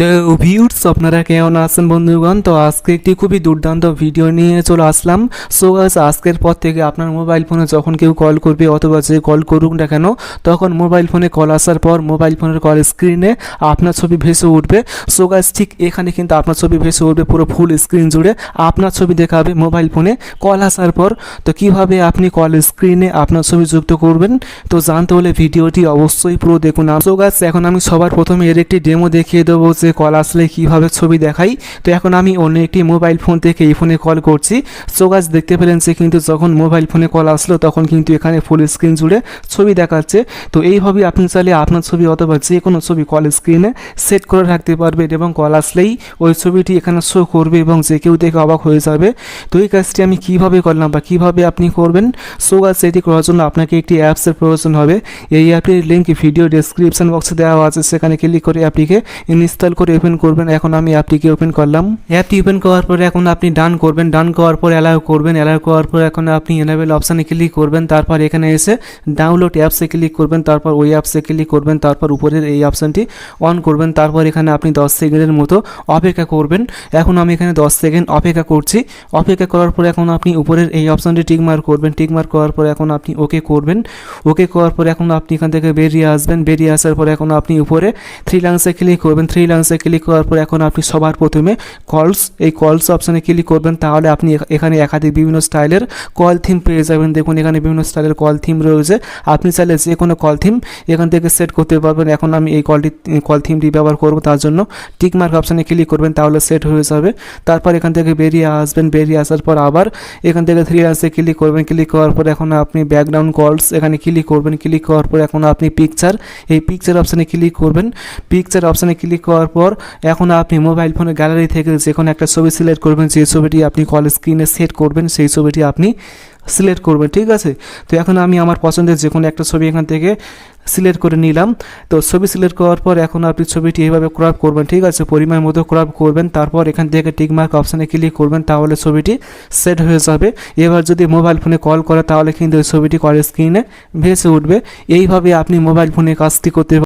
তো ভিউর্স আপনারা কেমন আছেন বন্ধুগণ? তো আজকে একটি খুবই দুর্দান্ত ভিডিও নিয়ে চলে আসলাম। সো গাইস আজকের পর থেকে আপনার মোবাইল ফোনে যখন কেউ কল করবে অথবা যে কল করুক না কেন, তখন মোবাইল ফোনে কল আসার পর মোবাইল ফোনের কল স্ক্রিনে আপনার ছবি ভেসে উঠবে। সো গাইস ঠিক এখানে কিন্তু আপনার ছবি ভেসে উঠবে পুরো ফুল স্ক্রিন জুড়ে। আপনার ছবি দেখাবে মোবাইল ফোনে কল আসার পর। তো কীভাবে আপনি কল স্ক্রিনে আপনার ছবি যুক্ত করবেন? তো জানতে হলে ভিডিওটি অবশ্যই পুরো দেখুন। সো গাইস এখন আমি সবার প্রথমে এর একটি ডেমো দেখিয়ে দেবো যে কল আসলে কীভাবে ছবি দেখাই? তো এখন আমি অন্য একটি মোবাইল ফোন থেকে এই ফোনে কল করছি। সো গাছ দেখতে পেলেন সে কিন্তু যখন মোবাইল ফোনে কল আসলো, তখন কিন্তু এখানে ফুল স্ক্রিন জুড়ে ছবি দেখাচ্ছে। তো এইভাবে আপনি চাইলে আপনার ছবি অথবা যে কোনো ছবি কল স্ক্রিনে সেট করে রাখতে পারবেন এবং কল আসলেই ওই ছবিটি এখানে শো করবে এবং যে কেউ দেখে অবাক হয়ে যাবে। তো এই কাজটি আমি কীভাবে করলাম বা কীভাবে আপনি করবেন? সো গাছ এটি করার জন্য আপনাকে একটি অ্যাপসের প্রয়োজন হবে। এই অ্যাপটির লিঙ্ক ভিডিও ডেসক্রিপশন বক্সে দেওয়া আছে। সেখানে ক্লিক করে অ্যাপটিকে ইনস্টল করে ওপেন করবেন, এখন আমি অ্যাপটিকে ওপেন করলাম। অ্যাপটি ওপেন করার পরে এখন আপনি ডান করবেন। ডান করার পর অ্যালাউ করবেন। অ্যালাউ করার পর এখন আপনি এনাবেল অপশানে ক্লিক করবেন। তারপর এখানে এসে ডাউনলোড অ্যাপসে ক্লিক করবেন। তারপর ওই অ্যাপসে ক্লিক করবেন। তারপর উপরের এই অপশানটি অন করবেন। তারপর এখানে আপনি দশ সেকেন্ডের মতো অপেক্ষা করবেন। এখন আমি এখানে দশ সেকেন্ড অপেক্ষা করছি। অপেক্ষা করার পর এখন আপনি উপরের এই অপশানটি টিক মার্ক করবেন। টিক মার্ক করার পর এখন আপনি ওকে করবেন। ওকে করার পর এখন আপনি এখান থেকে বেরিয়ে আসবেন। বেরিয়ে আসার পর এখন আপনি উপরে থ্রি লাইন্সে ক্লিক করবেন। থ্রি লাইন্সে ক্লিক করার পর এখন আপনি সবার প্রথমে কলস এই কলস অপশানে ক্লিক করবেন। তাহলে আপনি এখানে একাধিক বিভিন্ন স্টাইলের কল থিম পেয়ে যাবেন। দেখুন, এখানে বিভিন্ন স্টাইলের কল থিম রয়েছে। আপনি চাইলে যে কোনো কল থিম এখান থেকে সেট করতে পারবেন। এখন আমি এই কলটি কল থিমটি ব্যবহার করব। তার জন্য টিক মার্ক অপশানে ক্লিক করবেন, তাহলে সেট হয়ে যাবে। তারপর এখান থেকে বেরিয়ে আসবেন। বেরিয়ে আসার পর আবার এখান থেকে থ্রি লাইন্সে ক্লিক করবেন। ক্লিক করার পর এখন আপনি ব্যাকগ্রাউন্ড কলস এখানে ক্লিক করবেন। ক্লিক করার পর এখন আপনি পিকচার এই পিকচার অপশানে ক্লিক করবেন। পিকচার অপশানে ক্লিক করার পর এখন আপনি মোবাইল ফোনের গ্যালারি থেকে যে কোনো একটা ছবি সিলেক্ট করবেন, যে ছবিটি আপনি কল স্ক্রিনে সেট করবেন, সেই ছবিটি আপনি সিলেক্ট করবেন, ঠিক আছে? তো এখন আমি আমার পছন্দের যে কোনো একটা ছবি এখান থেকে সিলেক্ট করে নিলাম। তো ছবি সিলেক্ট করার পর এখন আপনি ছবিটি এইভাবে ক্রপ করবেন, ঠিক আছে? পরিমাণ মতো ক্রপ করবেন, তারপর এখান থেকে টিকমার্ক অপশানে ক্লিক করবেন, তাহলে ছবিটি সেট হয়ে যাবে। এবার যদি মোবাইল ফোনে কল করে, তাহলে কিন্তু ছবিটি কল স্ক্রিনে ভেসে উঠবে। এইভাবে আপনি মোবাইল ফোনে কাজটি করতে